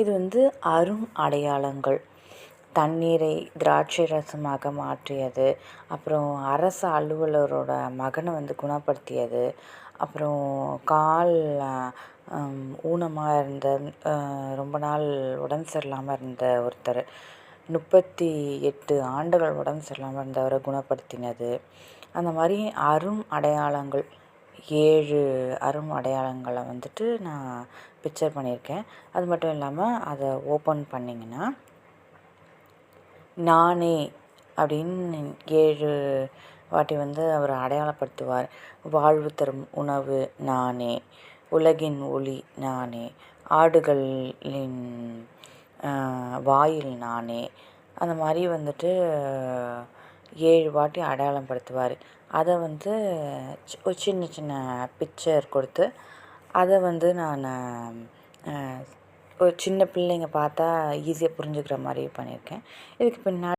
இது வந்து அரும் அடையாளங்கள். தண்ணீரை திராட்சை ரசமாக மாற்றியது. அப்புறம் அரசு அலுவலரோட மகனை வந்து குணப்படுத்தியது. அப்புறம் கால் ஊனமாக இருந்த ரொம்ப நாள் உடம்பு சரியில்லாமல் இருந்த ஒருத்தர் முப்பத்தி எட்டு ஆண்டுகள் உடம்பு சரியில்லாமல் இருந்தவரை குணப்படுத்தினது. அந்த மாதிரி அரும் அடையாளங்கள். ஏழு அரும் அடையாளங்களை வந்துட்டு நான் பிக்சர் பண்ணியிருக்கேன். அது மட்டும் இல்லாமல் அதை ஓப்பன் பண்ணிங்கன்னா நானே அப்படின்னு ஏழு வாட்டி வந்து அவர் அடையாளப்படுத்துவார். வாழ்வு தரும் உணவு நானே உலகின் ஒளி நானே ஆடுகளின் வாயில் நானே. அந்த மாதிரி வந்துட்டு ஏழு வாட்டி அடையாளம் படுத்துவார். அதை வந்து ஒரு சின்ன சின்ன பிக்சர் கொடுத்து அதை வந்து நான் ஒரு சின்ன பிள்ளைங்க பார்த்தா ஈஸியாக புரிஞ்சுக்கிற மாதிரி பண்ணியிருக்கேன். இதுக்கு பின்னாடி